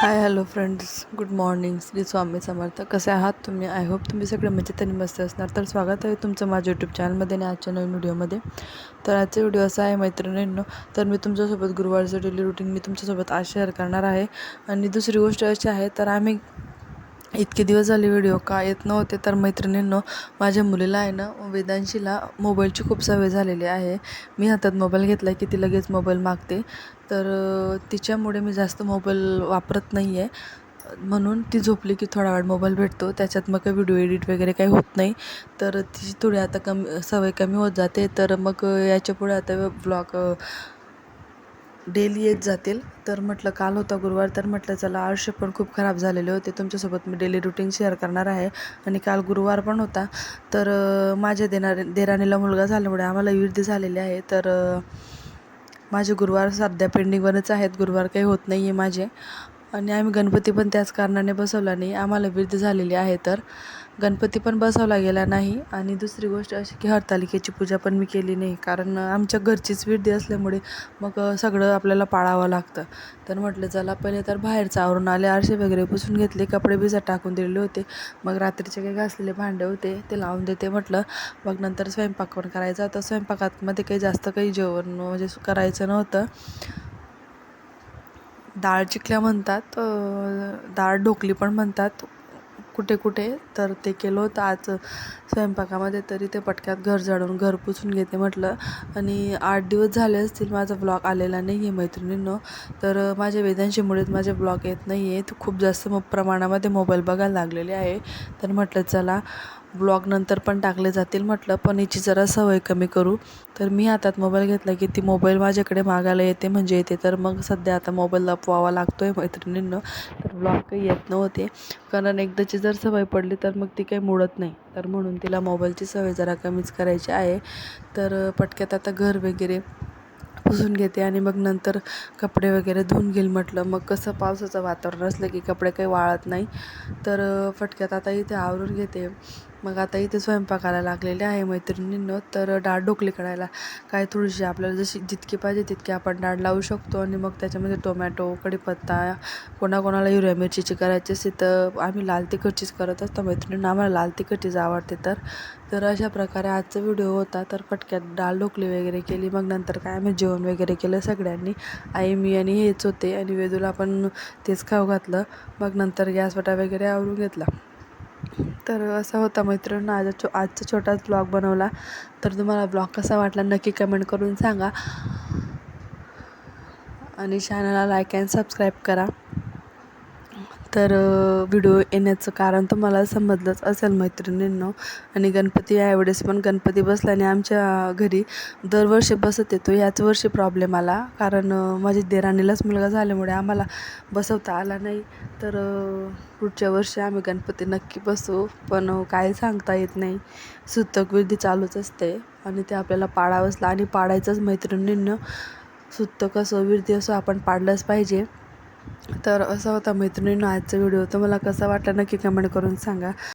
Hi hello friends good morning Shri Swami Samarth. कसे आहात तुम्ही? आय होप तुम्ही सगळे मजेत आणि मस्त असणार. तर स्वागत आहे तुमचं माझ्या यूट्यूब चॅनलमध्ये आणि आजच्या नवीन व्हिडिओमध्ये तर आजचा व्हिडिओ असा आहे मैत्रिणींनो तर मी तुमच्यासोबत गुरुवारचं डेली रुटीन मी तुमच्यासोबत आज शेअर करणार आहे. आणि दुसरी गोष्ट अशी आहे तर आम्ही इतके दिवस झाले व्हिडिओ का येत नव्हते तर मैत्रिणींनो माझ्या मुलीला आहे ना वेदांशीला मोबाईलची खूप सवय झालेली आहे. मी हातात मोबाईल घेतला की ती लगेच मोबाईल मागते. तर तिच्यामुळे मी जास्त मोबाईल वापरत नाही आहे म्हणून ती झोपली की थोडा वेळ मोबाईल भेटतो. त्याच्यात मग काही व्हिडिओ एडिट वगैरे काही होत नाही. तर तिची थोडी आता कमी सवय कमी होत जाते. तर मग याच्यापुढे आता ब्लॉग डेली येत जातील. तर म्हटलं काल होता गुरुवार तर म्हटलं चला आयुष्य पण खूप खराब झालेले होते. तुमच्यासोबत मी डेली रुटीन शेअर करणार आहे. आणि काल गुरुवार पण होता. तर माझ्या देणारे देराणीला मुलगा झाल्यामुळे आम्हाला विरधी झालेली आहे. तर माझे गुरुवार सध्या पेंडिंगवरच आहेत. गुरुवार काही होत नाही आहे माझे. आणि आम्ही गणपती पण त्याच कारणाने बसवला नाही. आम्हाला वृद्ध झालेली आहे तर. गणपती पण बसवला गेला नाही. आणि दुसरी गोष्ट अशी की हरतालिकेची पूजा पण मी केली नाही. कारण आमच्या घरचीच विरधी असल्यामुळे मग सगळं आपल्याला पाळावं लागतं. तर म्हटलं चला पहिले तर बाहेरचं आवरून आले. आरसे वगैरे पुसून घेतले. कपडे भिजत टाकून दिलेले होते. मग रात्रीचे काही घासलेले भांडे होते. ते लावून देते. म्हटलं मग नंतर स्वयंपाक पण करायचा. तर स्वयंपाकामध्ये काही जास्त काही जेवण म्हणजे करायचं नव्हतं. डाळ चिकल्या म्हणतात डाळ ढोकली पण म्हणतात. कुठे कुठे तर ते केलं होतं. आज स्वयंपाकामध्ये तरी ते पटक्यात घर झाडून घर पुसून घेते म्हटलं. आणि आठ दिवस झाले असतील माझा ब्लॉग आलेला नाही आहे मैत्रिणींनो. तर माझ्या वेदांशीमुळेच माझे ब्लॉग येत नाही आहे खूप जास्त प्रमाणामध्ये मोबाईल बघायला लागलेले आहे. तर म्हटलं चला ब्लॉग नंतर पण टाकले जातील म्हटलं पण हिची जरा सवय कमी करू. तर मी हातात मोबाईल घेतला की ती मोबाईल माझ्याकडे मागायला येते म्हणजे येते. तर मग सध्या आता मोबाईल लपवावा लागतो आहे मैत्रिणींना. तर ब्लॉग काही येत नव्हते. कारण एकदाची जर सवय पडली तर मग ती काही मोडत नाही. तर म्हणून तिला मोबाईलची सवय जरा कमीच करायची आहे. तर पटक्यात आता घर वगैरे पुसून घेते आणि मग नंतर कपडे वगैरे धुवून घेईल म्हटलं. मग कसं पावसाचं वातावरण असलं की कपडे काही वाळत नाही. तर फटक्यात आता इथे आवरून घेते. मग आता इथे स्वयंपाकाला लागलेले आहे मैत्रिणींनं तर डाळ ढोकली करायला. काय थोडीशी आपल्याला जशी जितकी पाहिजे तितकी आपण डाळ लावू शकतो आणि मग त्याच्यामध्ये टोमॅटो कढीपत्ता कोणाकोणाला हिरव्या मिरचीची करायची असते तर आम्ही लाल तिखटचीच करत असतो. मैत्रिणींना आम्हाला लाल तिखटचीच आवडते तर. तर अशा प्रकारे आजचा व्हिडिओ होता. तर पटक्यात डाळ ढोकली वगैरे केली. मग नंतर काय आम्ही जेवण वगैरे केलं सगळ्यांनी. आई मी आणि हेच होते आणि वेदूला आपण तेच खाऊ घातलं. मग नंतर गॅस वटा वगैरे आवरून घेतला. तर असा होता मैत्रिणींना आज छो आजचा छोटाच ब्लॉग बनवला. तर तुम्हाला ब्लॉग कसा वाटला नक्की कमेंट करून सांगा. आणि चॅनलला लाईक अँड सबस्क्राईब करा. तर व्हिडिओ येण्याचं कारण तुम्हाला समजलंच असेल मैत्रिणींनो आणि गणपती यावेळेस पण गणपती बसला आणि आमच्या घरी दरवर्षी बसत येतो. याच वर्षी प्रॉब्लेम आला. कारण माझी देराणीलाच मुलगा झाल्यामुळे आम्हाला बसवता आला नाही. तर पुढच्या वर्षी आम्ही गणपती नक्की बसू पण काय सांगता येत नाही. सुतक विधी चालूच असते आणि ते आपल्याला पाळावंच आणि पाडायचंच मैत्रिणींनो. सुतक असो विरती असो आपण पाडलंच पाहिजे. तर असा होता मैत्रिणींनो आजचा व्हिडिओ तर मला कसा वाटला नक्की कमेंट करून सांगा.